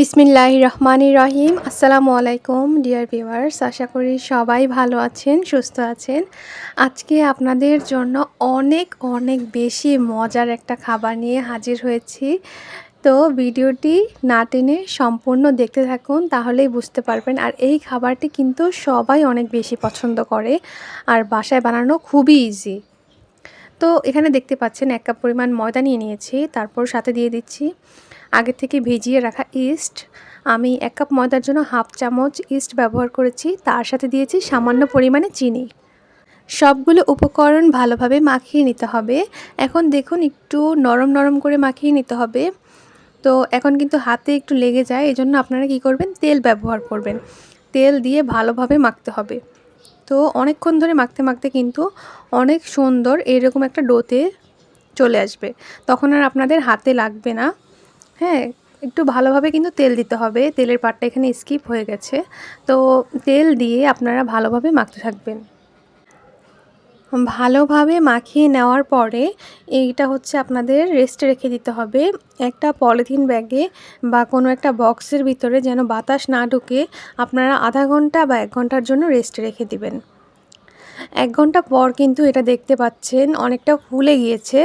বিসমিল্লাহ রহমান রহিম। আসসালামু আলাইকুম, ডিয়ার ভিউয়ার্স। আশা করি সবাই ভালো আছেন, সুস্থ আছেন। আজকে আপনাদের জন্য অনেক অনেক বেশি মজার একটা খাবার নিয়ে হাজির হয়েছি। তো ভিডিওটি না টেনে সম্পূর্ণ দেখতে থাকুন, তাহলেই বুঝতে পারবেন। আর এই খাবারটি কিন্তু সবাই অনেক বেশি পছন্দ করে। আর বাসায় বানানো খুবই ইজি তো এখানে দেখতে পাচ্ছেন এক কাপ পরিমাণ ময়দা নিয়ে নিয়েছি, তারপর সাথে দিয়ে দিচ্ছি আগে থেকে ভিজিয়ে রাখা ইস্ট। আমি এক কাপ ময়দার জন্য হাফ চামচ ইস্ট ব্যবহার করেছি, তার সাথে দিয়েছি সামান্য পরিমাণে চিনি। সবগুলো উপকরণ ভালোভাবে মাখিয়ে নিতে হবে। এখন দেখুন একটু নরম নরম করে মাখিয়ে নিতে হবে। তো এখন কিন্তু হাতে একটু লেগে যায়, এজন্য আপনারা কি করবেন? তেল ব্যবহার করবেন। তেল দিয়ে ভালোভাবে মাখতে হবে। তো অনেকক্ষণ ধরে মাখতে মাখতে কিন্তু অনেক সুন্দর এরকম একটা ডোতে চলে আসবে। তখন আর আপনাদের হাতে লাগবে না। হ্যাঁ একটু ভালোভাবে কিন্তু তেল দিতে হবে। তেলের পাটটা এখানে স্কিপ হয়ে গেছে। তো তেল দিয়ে আপনারা ভালোভাবে মাখতে থাকবেন। ভালোভাবে মাখিয়ে নেওয়ার পরে এইটা হচ্ছে আপনাদের রেস্টে রেখে দিতে হবে। একটা পলিথিন ব্যাগে বা কোনো একটা বক্সের ভিতরে যেন বাতাস না ঢুকে আপনারা আধা ঘণ্টা বা এক ঘণ্টার জন্য রেস্টে রেখে দিবেন। এক ঘণ্টা পর কিন্তু এটা দেখতে পাচ্ছেন অনেকটা ফুলে গিয়েছে,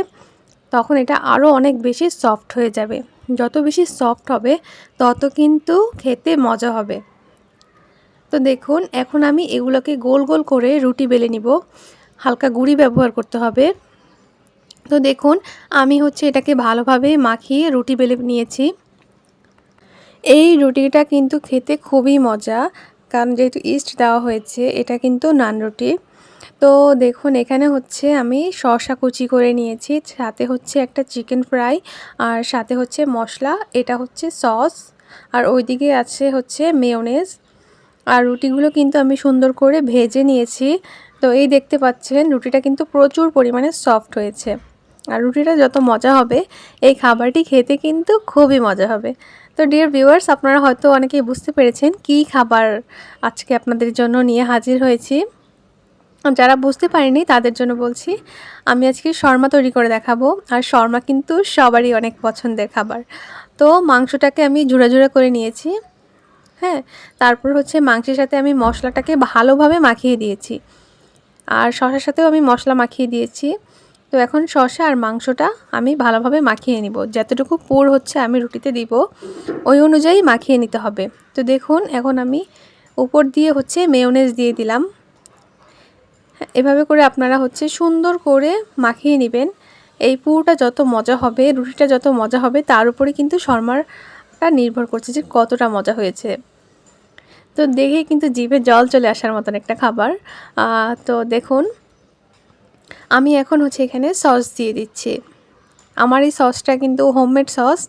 তখন এটা আরও অনেক বেশি সফট হয়ে যাবে। যত বেশি সফট হবে, তত কিন্তু খেতে মজা হবে। তো দেখুন, এখন আমি এগুলোকে গোল গোল করে রুটি বেলে নিব। হালকা গুঁড়ি ব্যবহার করতে হবে। তো দেখুন, আমি হচ্ছে এটাকে ভালোভাবে মাখিয়ে রুটি বেলে নিয়েছি। এই রুটিটা কিন্তু খেতে খুবই মজা, কারণ যেহেতু ইস্ট দেওয়া হয়েছে, এটা কিন্তু নান রুটি। তো দেখুন, এখানে হচ্ছে আমি শসা কুচি করে নিয়েছি, সাথে হচ্ছে একটা চিকেন ফ্রাই, আর সাথে হচ্ছে মশলা, এটা হচ্ছে সস, আর ওইদিকে আছে হচ্ছে মেয়নেজ। আর রুটিগুলো কিন্তু আমি সুন্দর করে ভেজে নিয়েছি। তো এই দেখতে পাচ্ছেন রুটিটা কিন্তু প্রচুর পরিমাণে সফট হয়েছে। আর রুটিটা যত মজা হবে, এই খাবারটি খেতে কিন্তু খুবই মজা হবে। তো ডিয়ার ভিউয়ার্স আপনারা হয়তো অনেকেই বুঝতে পেরেছেন কি খাবার আজকে আপনাদের জন্য নিয়ে হাজির হয়েছি। যারা বুঝতে পারেনি, তাদের জন্য বলছি, আমি আজকে শর্মা তৈরি করে দেখাবো। আর শর্মা কিন্তু সবারই অনেক পছন্দের খাবার। তো মাংসটাকে আমি জোড়া জোড়া করে নিয়েছি। হ্যাঁ তারপর হচ্ছে মাংসের সাথে আমি মশলাটাকে ভালোভাবে মাখিয়ে দিয়েছি। আর শশার সাথেও আমি মশলা মাখিয়ে দিয়েছি। তো এখন শশা আর মাংসটা আমি ভালোভাবে মাখিয়ে নিব। যতটুকু পুর হচ্ছে আমি রুটিতে দিব, ওই অনুযায়ী মাখিয়ে নিতে হবে। তো দেখুন, এখন আমি উপর দিয়ে হচ্ছে মেয়নেজ দিয়ে দিলাম। এভাবে করে আপনারা হচ্ছে সুন্দর করে মাখিয়ে নেবেন। এই পুরোটা যত মজা হবে, রুটিটা যত মজা হবে, তার উপরে কিন্তু শর্মাটা নির্ভর করছে যে কতটা মজা হয়েছে। তো দেখে কিন্তু জিভে জল চলে আসার মতন একটা খাবার। তো দেখুন, আমি এখন হচ্ছে এখানে সস দিয়ে দিচ্ছি। আমার এই সসটা কিন্তু হোমমেড সস,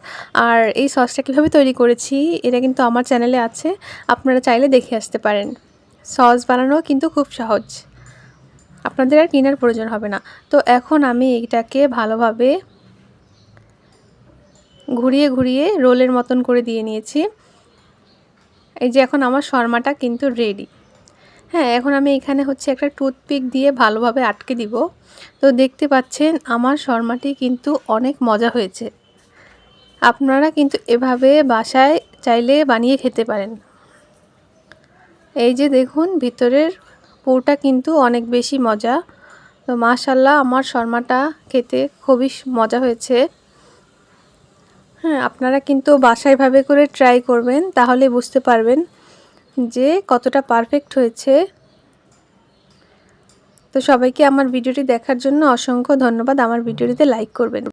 আর এই সসটা কীভাবে তৈরি করেছি এটা কিন্তু আমার চ্যানেলে আছে, আপনারা চাইলে দেখে আসতে পারেন। সস বানানো কিন্তু খুব সহজ। আপনাদের আর কেনার প্রয়োজন হবে না। তো এখন আমি এইটাকে ভালোভাবে ঘুরিয়ে ঘুরিয়ে রোলের মতন করে দিয়ে নিয়েছি। এই যে এখন আমার শর্মাটা কিন্তু রেডি হ্যাঁ এখন আমি এখানে হচ্ছে একটা টুথপিক দিয়ে ভালোভাবে আটকে দিব। তো দেখতে পাচ্ছেন, আমার শর্মাটি কিন্তু অনেক মজা হয়েছে। আপনারা কিন্তু এভাবে বাসায় চাইলে বানিয়ে খেতে পারেন। এই যে দেখুন, ভিতরের পুরটা কিন্তু অনেক বেশি মজা। তো মাশাল্লাহ আমার শর্মাটা খেতে খুবই মজা হয়েছে। হ্যাঁ আপনারা কিন্তু বাসায় ভাবে করে ট্রাই করবেন, তাহলে বুঝতে পারবেন যে কতটা পারফেক্ট হয়েছে। তো সবাইকে আমার ভিডিওটি দেখার জন্য অসংখ্য ধন্যবাদ। আমার ভিডিওটিতে লাইক করবেন।